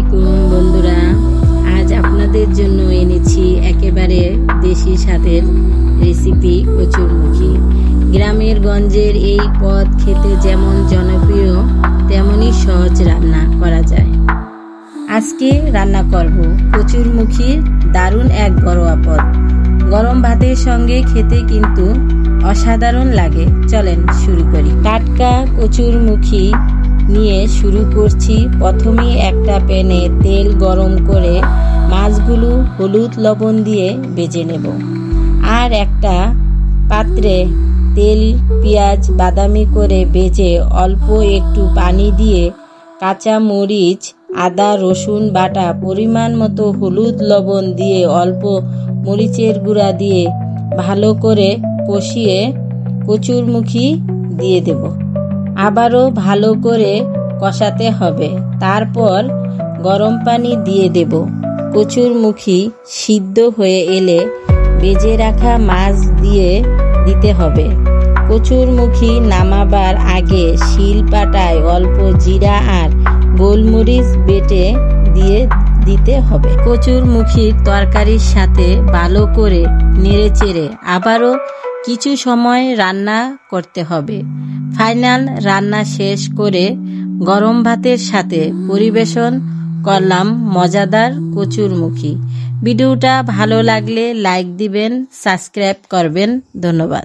আলাইকুম, বন্ধুরা। আজ আপনাদের জন্য এনেছি একেবারে দেশি স্বাদের রেসিপি কচুরমুখী। গ্রামের গঞ্জের এই পদ খেতে যেমন জনপ্রিয় তেমনই সহজ রান্না করা যায়। আজকে রান্না করব কচুরমুখীর দারুণ এক ঘরোয়া পদ। গরম ভাতের সঙ্গে খেতে কিন্তু অসাধারণ লাগে। চলেন শুরু করি। টাটকা কচুরমুখী নিয়ে শুরু করছি। প্রথমে একটা প্যানে তেল গরম করে মাছগুলো হলুদ লবণ দিয়ে ভেজে নেব। আর একটা পাত্রে তেল, পেঁয়াজ, বাদামি করে বেজে অল্প একটু পানি দিয়ে কাঁচা মরিচ, আদা, রসুন বাটা পরিমাণ মতো হলুদ লবণ দিয়ে অল্প মরিচের গুঁড়া দিয়ে ভালো করে কষিয়ে কচুরমুখী দিয়ে দেব। আবারও ভালো করে কষাতে হবে। তারপর গরম পানি দিয়ে দেব। কচুরমুখী সিদ্ধ হয়ে এলে বেজে রাখা মাছ দিয়ে দিতে হবে। কচুরমুখী নামাবার আগে শিল পাটায় অল্প জিরা আর গোলমরিচ বেটে দিয়ে দিতে হবে। কচুরমুখীর তরকারির সাথে ভালো করে নেড়েচেড়ে আবারও কিছু সময় রান্না করতে হবে। ফাইনাল রান্না শেষ করে গরম ভাতের সাথে পরিবেশন করলাম মজাদার কচুরমুখী। ভিডিওটা ভালো লাগলে লাইক দিবেন সাবস্ক্রাইব করবেন। ধন্যবাদ।